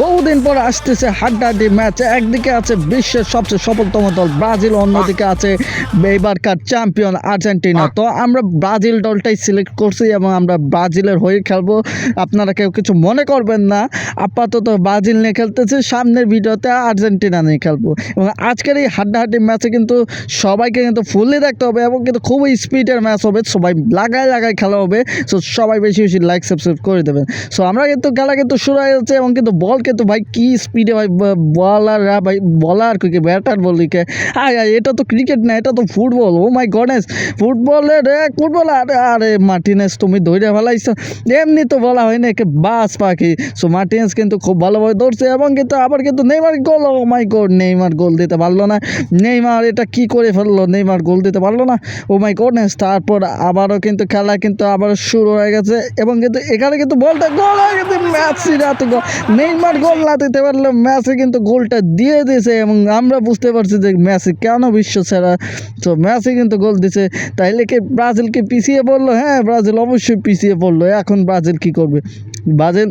বহুদিন পর আসতেছে হাড্ডাহাড্ডি ম্যাচ। একদিকে আছে বিশ্বের সবচেয়ে সফলতম দল ব্রাজিল অন্যদিকে আছে এবারকার চ্যাম্পিয়ন আর্জেন্টিনা। তো আমরা ব্রাজিল দলটাই সিলেক্ট করছি এবং আমরা ব্রাজিলের হয়ে খেলব। আপনারা কেউ কিছু মনে করবেন না। আপাতত ব্রাজিল নিয়ে খেলতেছি সামনের ভিডিওতে আর্জেন্টিনা নিয়ে খেলব। এবং আজকের এই হাড্ডাহাড্ডি ম্যাচে কিন্তু সবাইকে কিন্তু ফুললি দেখতে হবে এবং কিন্তু খুবই স্পিডের ম্যাচ হবে। সবাই লাগায় লাগায় খেলা হবে। সো সবাই বেশি বেশি লাইক সাবস্ক্রাইব করে দেবেন। সো আমরা কিন্তু খেলা কিন্তু শুরু হয়ে যাচ্ছে এবং কিন্তু বল কিন্তু ভাই কি স্পিডে ভাই বলাররা ভাই বলার কি ব্যাটার বলিকে আয় আয়, এটা তো ক্রিকেট না, এটা তো ফুটবল ও মাই গডনেস ফুটবলের ফুটবল আরে আরে, মার্টিনেস, তুমি ধৈর্য ফেলাইছো। এমনি তো বলা হয় না বাস পাখি। সো মার্টিনেস কিন্তু খুব ভালোভাবে দৌড়ছে এবং কিন্তু আবার কিন্তু Neymar goal oh my God Neymar goal দিতে পারল না। নেইমার এটা কি করে ফেলল? নেইমার গোল দিতে পারল না। ও মাই গডনেস তারপর আবারও কিন্তু খেলা কিন্তু আবার শুরু হয়ে গেছে এবং কিন্তু এখানে কিন্তু বলটা গোল হয়ে গেছে ম্যাচ রাতে গোল নেইমার গোল না দিতে পারল ম্যাচে কিন্তু গোলটা দিয়ে দিছে এবং আমরা বুঝতে পারছি যে ম্যাচে কেন বিশ্ব সেরা। তো ম্যাচে কিন্তু গোল দিছে তাইলে কি ব্রাজিলকে পিছিয়ে পড়ল? হ্যাঁ ব্রাজিল অবশ্যই পিছিয়ে পড়ল। এখন ব্রাজিল কি করবে? ব্রাজিল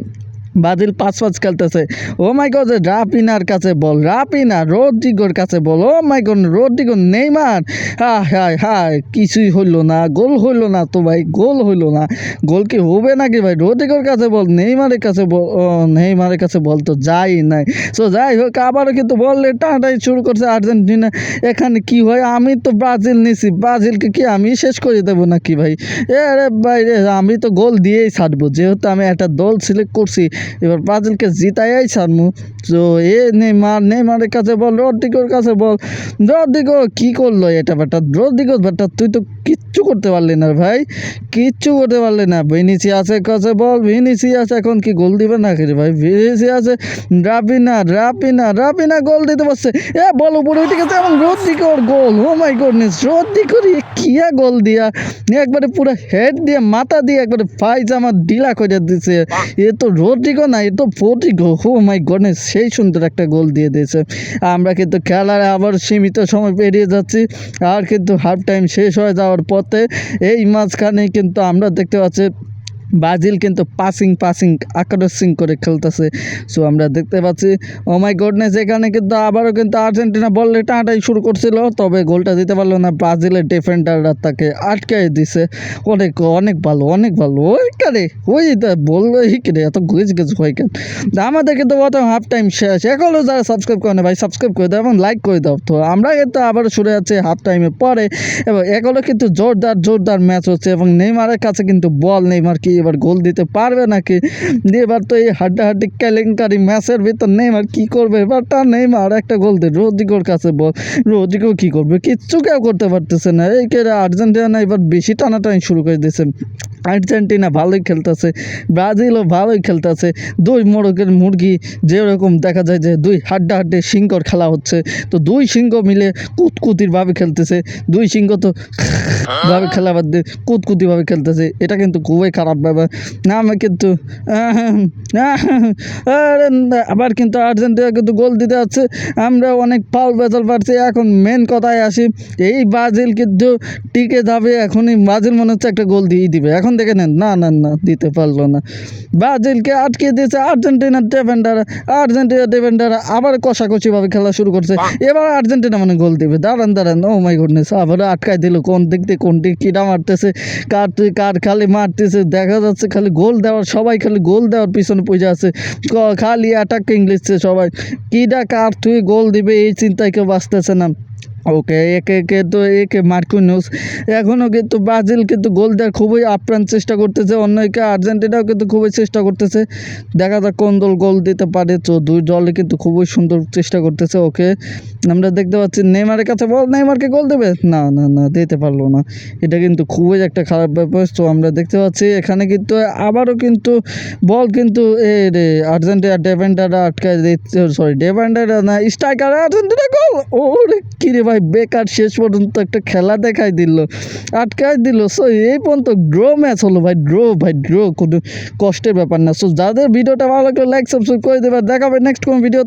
ব্রাজিল পাঁচ পাঁচ খেলতেছে। ও মাই গড রাপিনার কাছে বল রাপিনা রোড্রিগোর কাছে বল, ও মাই গড, রোড্রিগো নেইমার। হায় হায় হায়, কিছুই হইল না, গোল হইল না তো ভাই, গোল হইল না। গোল কি হবে নাকি ভাই? রোড্রিগোর কাছে বল, নেইমারের কাছে বল, ও, নেইমারের কাছে বল তো যাই নাই। সো যাই হোক, আবারও কিন্তু বল টাটাই শুরু করছে আর্জেন্টিনা। এখানে কি হয়? আমি তো ব্রাজিল নিছি, ব্রাজিলকে কি আমি শেষ করে দেবো নাকি ভাই? এ রে ভাই রে, আমি তো গোল দিয়েই ছাড়বো। যেহেতু আমি একটা দল সিলেক্ট করছি এবার ব্রাজিলকে জিতাইয়াই ছাড়বো তো এ নেইমার, নেইমারের কাছে বল, রদ্রিগোর কাছে বল। রদ্রিগো কি করল? এটা বেটা রদ্রিগো বেটা তুই তো কিচ্ছু করতে পারলি না ভাই। কিচ্ছু করতে পারলি না। ভিনিসিয়াসের কাছে বল, ভিনিসিয়াস এখন কি গোল দিবে না রে ভাই? ভিনিসিয়াসে রাবিনা রাবিনা রাবিনা গোল দিতে পারছে এ বল উপরে উঠে গেছে এবং রদ্রিগোর গোল। ও মাই গডনেস রদ্রিগোর কিয়া গোল দিয়া, একবারে পুরো হেড দিয়ে, মাথা দিয়ে একবারে ফাইজামা ডিলা করে দিছে। এ তো রদ্রিগো না, এ তো ফোর্টিগো হো মাই গডনেস সেই সুন্দর একটা গোল দিয়ে দিয়েছে। আমরা কিন্তু খেলার আবার সীমিত সময় পেরিয়ে যাচ্ছি, আর কিন্তু হাফ টাইম শেষ হয়ে যাওয়ার পথে এই মাঝখানে কিন্তু আমরা দেখতে পাচ্ছি ব্রাজিল কিন্তু পাসিং পাসিং আক্রসিং করে খেলতেছে। সো আমরা দেখতে পাচ্ছি ও মাই গডনেস এখানে কিন্তু আবারও কিন্তু আর্জেন্টিনা বল টানাটাই শুরু করছিল, তবে গোলটা দিতে পারল না। ব্রাজিলের ডিফেন্ডাররা তাকে আটকাই দিছে। অনেক অনেক ভালো অনেক ভালো। ওই কারে ওই বলল কেরে এত গুজ গুজ হয় কেন? আমাদের কিন্তু প্রথম হাফ টাইম শেষ। এখনও যারা সাবস্ক্রাইব করে না ভাই সাবস্ক্রাইব করে দাও এবং লাইক করে দাও। তো আমরা কিন্তু আবারও শুরু যাচ্ছে হাফ টাইমে পরে। এবং এখনও কিন্তু জোরদার জোরদার ম্যাচ হচ্ছে এবং নেইমারের কাছে কিন্তু বল নেইমার কি এবার গোল দিতে পারবে নাকি? এবার তো এই হাড্ডাহাড্ডি কেলেঙ্কারি ম্যাচের ভিতর নেইমার কি করবে? এবার তার নেইমার একটা গোল দে রোদিগোর কাছে বল। রোদিগো কি করবে? কিচ্ছু কেউ করতে পারতেছে না। এই কে আর্জেন্টিনা এবার বেশি টানাটানি শুরু করে দিয়েছে। আর্জেন্টিনা ভালোই খেলতেছে, ব্রাজিলও ভালোই খেলতেছে। দুই মোরগের মুরগি যেরকম দেখা যায় যে দুই হাড্ডা হাড্ডে সিংহর খেলা হচ্ছে। তো দুই সিংহ মিলে কুতকুতির ভাবে খেলতেছে। দুই সিংহ তো ভাবে খেলা বাদ দিয়ে কুতকুতিভাবে খেলতেছে। এটা কিন্তু খুবই খারাপ ব্যাপার। না আমি কিন্তু আবার কিন্তু আর্জেন্টিনা কিন্তু গোল দিতে যাচ্ছে। আমরা অনেক পাল বেজাল পাচ্ছি। এখন মেন কথায় আসি এই ব্রাজিল কিন্তু টিকে যাবে এখনই। ব্রাজিল মনে হচ্ছে একটা গোল দিয়েই দিবে। এখন দেখে নেন না না না দিতে পারল না। ব্রাজিলকে আটকে দিয়েছে আর্জেন্টিনার ডিফেন্ডার আর্জেন্টিনার ডিফেন্ডার আবার কষাকষিভাবে খেলা শুরু করছে। এবার আর্জেন্টিনা মানে গোল দিবে। দাঁড়ান দাঁড়ান। ও মাই গুডনেস আবার আটকায় দিল। কোন দিক কোন দিক কিটা মারতেছে? কার তুই কার খালি মারতেছে? দেখা যাচ্ছে খালি গোল দেওয়ার, সবাই খালি গোল দেওয়ার পিছনে পূজা আছে খালি অ্যাটাক ইংলিশছে সবাই। কিটা কার তুই গোল দিবে এই চিন্তায় কেউ বাঁচতেছে না। ওকে, একে একে তো একে মার্কুনিউস এখনও কিন্তু ব্রাজিল কিন্তু গোল দেওয়ার খুবই আপ্রাণ চেষ্টা করতেছে। অন্য একে আর্জেন্টিনাও কিন্তু খুবই চেষ্টা করতেছে। দেখা যাক কোন দল গোল দিতে পারে। তো দুই দলে কিন্তু খুবই সুন্দর চেষ্টা করতেছে। ওকে আমরা দেখতে পাচ্ছি নেইমারের কাছে বল, নেইমারকে গোল দেবে? না না না, দিতে পারল না। এটা কিন্তু খুবই একটা খারাপ ব্যাপার। তো আমরা দেখতে পাচ্ছি এখানে কিন্তু আবারও কিন্তু বল কিন্তু এ রে, আর্জেন্টিনা ডিফেন্ডাররা আটকায় দিচ্ছে। সরি ডিফেন্ডাররা না স্ট্রাইকার আর্জেন্টিনা গোল! ওরে, কি রে ভাই, বেকার শেষ পর্যন্ত একটা খেলা দেখাই দিল। আটকায় দিল। সো এই পর্যন্ত ড্র ম্যাচ হলো ভাই ড্র ভাই ড্র কোনো কষ্টের ব্যাপার না। সো যাদের ভিডিওটা ভালো লাগলে লাইক সাবস্ক্রাইব করে দেবে। দেখাবে নেক্সট কোন ভিডিও